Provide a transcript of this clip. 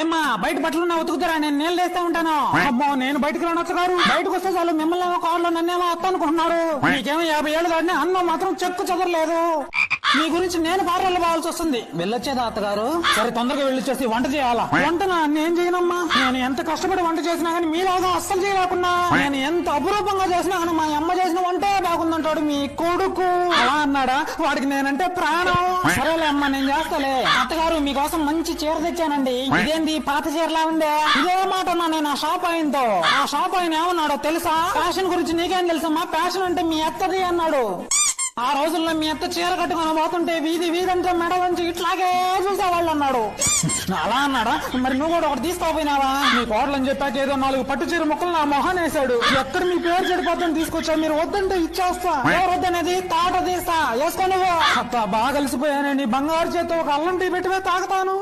ఏమ్మా బయట బట్టలు ఉతుకుతారా? నేను నీళ్ళు వేస్తా ఉంటాను. అమ్మో నేను బయటకు రానొచ్చు గారు. బయటకు వస్తే చాలు మిమ్మల్ని ఏమో కారులో నన్నేమో అత్త అనుకుంటున్నారు. మీకేమో యాభై ఏళ్ళు దాటిని అన్నం మాత్రం చెక్కు చెదరలేదు. మీ గురించి నేను పార్లర్లో పోవాల్సి వస్తుంది. వెళ్ళొచ్చేదా అత్తగారు? సరే తొందరగా వెళ్ళొచ్చేసి వంట చేయాలా? వంట నేను చేయనమ్మా. నేను ఎంత కష్టపడి వంట చేసినా కానీ మీలాగా అస్సలు చేయలేకున్నా. నేను ఎంత అపురూపంగా చేసినా కానీ మా అమ్మ చేసిన వంటే బాగుందంటాడు మీ కొడుకు. అలా అన్నాడా? వాడికి నేనంటే ప్రాణం. సరేలే అమ్మా నేను చేస్తాలే. అత్తగారు మీకోసం మంచి చీర తెచ్చానండి. ఇదేంది? పాత చీరలా ఉందే? ఇదే మాట అన్నా నేను ఆ షాప్ ఆయనతో. ఆ షాప్ ఆయన ఏమన్నాడో తెలుసా? ఫ్యాషన్ గురించి నీకేం తెలుసమ్మా? ఫ్యాషన్ అంటే మీ అత్తది అన్నాడు. ఆ రోజుల్లో మీ అత్త చీర కట్టుకొని పోతుంటే వీధి వీధంతా మెడ వంచి ఇట్లాగే చూసేవాళ్ళు అన్నాడు. అలా అన్నాడా? మరి నువ్వు కూడా ఒకటి తీసుకోపోయినావా? నీ కోడలని చెప్పాక ఏదో నాలుగు పట్టు చీర ముక్కలు నా మొహం వేసాడు ఎక్కడ మీ పేరు చెడిపోతుంది తీసుకొచ్చా మీరు వద్దంటే ఇచ్చేస్తా. ఎవరు వద్దనేది తాట తీస్తా. వేసుకో నువ్వు. అత్త బాగా కలిసిపోయానండి బంగారు చేత్తో ఒక అల్లం టీ పెట్టివే తాగుతాను.